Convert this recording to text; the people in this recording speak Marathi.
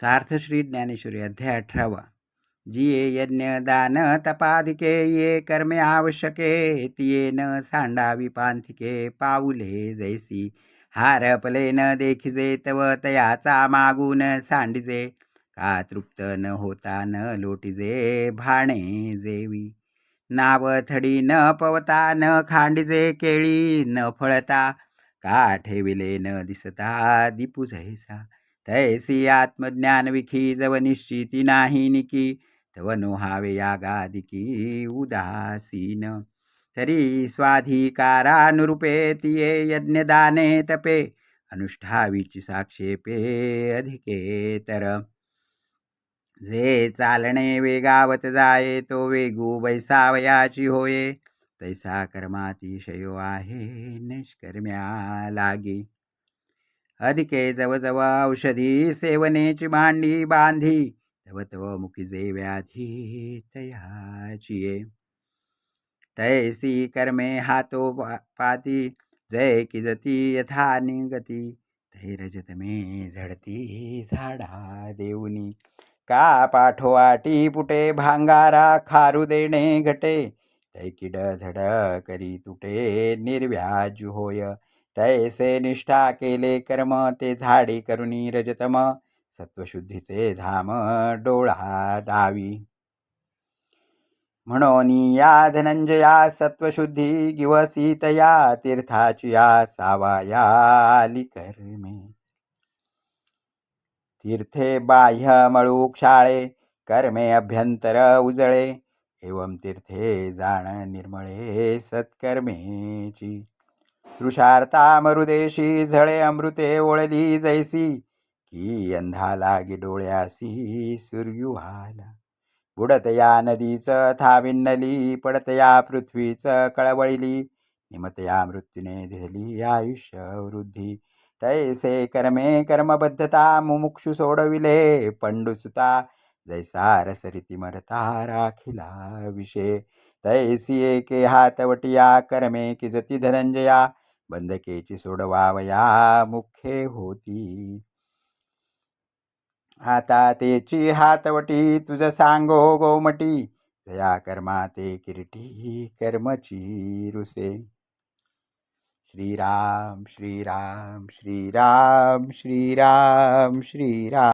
सार्थश्री ज्ञानेश्वरी अध्याय अठरावा. जी यज्ञ दान तपादिके ये कर्मे आवश्यके तिये न सांडावी पांथिके पाऊले जैसी. हारपले न देखिजे तव तयाचा मागून सांडिजे. का तृप्त न होता न लोटिजे भाणे जेवी. नाव थडी न पवता न खांडिजे केळी न फळता. का ठेविले न दिसता दिपू जैसा. तैसी आत्मज्ञान विखी जव निश्चिती नाही निकी तव नोहावे यागादिकी उदासीन। तरी स्वाधिकारानुरूपे तिये यज्ञदाने तपे अनुष्ठावीची साक्षेपे अधिकेतर। जे चालणे वेगावत जाये तो वेगू बैसावयाची होये तैसा कर्मातिशयो आहे निष्कर्म्या लागी। अधिके जवजव औषधी सेवनेची भांडी बांधी तव तव मुखी जे व्याधी तयाची तैसी कर्मे हातो पा- पाती जय की जती यथा निगती तै रजत मे झडती झाडा देऊनी का पाठोवाटी पुटे भांगारा खारू देणे घटे तै किड झड करी तुटे निर्व्याज होय तैसे निष्ठा केले कर्म ते झाडे करुणी रजतम सत्वशुद्धीचे धाम डोळा दावी. म्हणून या धनंजया सत्वशुद्धी गिवसीतया तीर्थाची या सावाया आली कर्मे तीर्थे बाह्य मळू क्षाळे कर्मे अभ्यंतर उजळे एवं तीर्थे जाण निर्मळे सत्कर्मेची. तृषार्ता मरुदेशी झळे अमृते ओळली जैसी. की अंधा लागी डोळ्यासी सूर्युहाला. बुडतया नदीचं थाविन्नली पडतया पृथ्वीचं कळवळली. निमतया मृत्यूने दिली आयुष्य वृद्धी. तैसे कर्मे कर्मबद्धता मुमुक्षु सोडविले पंडुसुता जैसा रसरिती मरता राखिला विषे. तैसी एके हातवटिया कर्मे की जती धनंजया. बंधकेची सोडवावया मुखे होती. हाता तेची हातवटी तुझ सांगो गोमटी. जया कर्मा ते किरटी कर्मची रुसे. श्रीराम श्रीराम श्रीराम श्रीराम श्रीराम.